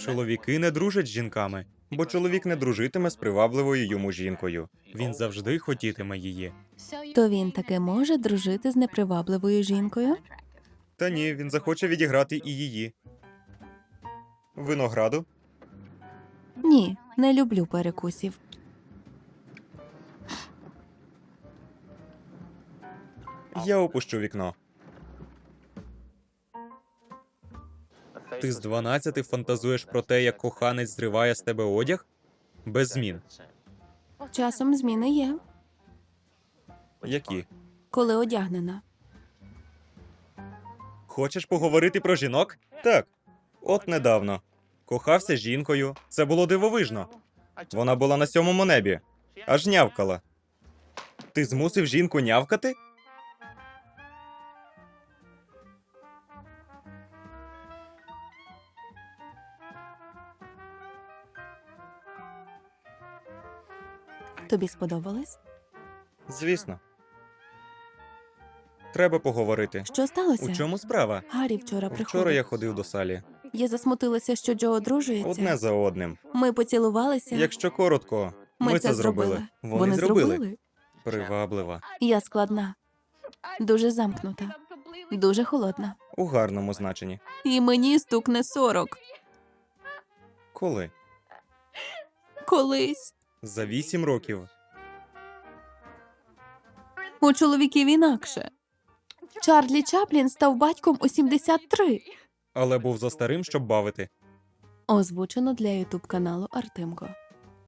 Чоловіки не дружать з жінками, бо чоловік не дружитиме з привабливою йому жінкою. Він завжди хотітиме її. То він таки може дружити з непривабливою жінкою? Та ні, він захоче відіграти і її. Винограду? Ні, не люблю перекусів. Я опущу вікно. Ти з 12 фантазуєш про те, як коханець зриває з тебе одяг? Без змін. Часом зміни є, Які? коли одягнена. Хочеш поговорити про жінок? Так. От недавно. Кохався з жінкою. Це було дивовижно. Вона була на сьомому небі. Аж нявкала. Ти змусив жінку нявкати? Тобі сподобалось? Звісно. Треба поговорити. Що сталося? У чому справа? Гаррі вчора приходив. Вчора я ходив до салі. Я засмутилася, що Джо одружується. Одне за одним. Ми поцілувалися. Якщо коротко, Ми, ми, це зробили. Вони, зробили. Приваблива. Я складна, дуже замкнута, дуже холодна. У гарному значенні. І мені стукне 40. Коли? Колись. За вісім років. У чоловіків інакше. Чарлі Чаплін став батьком у 73. Але був за старим, щоб бавити. Озвучено для ютуб каналу Артемко.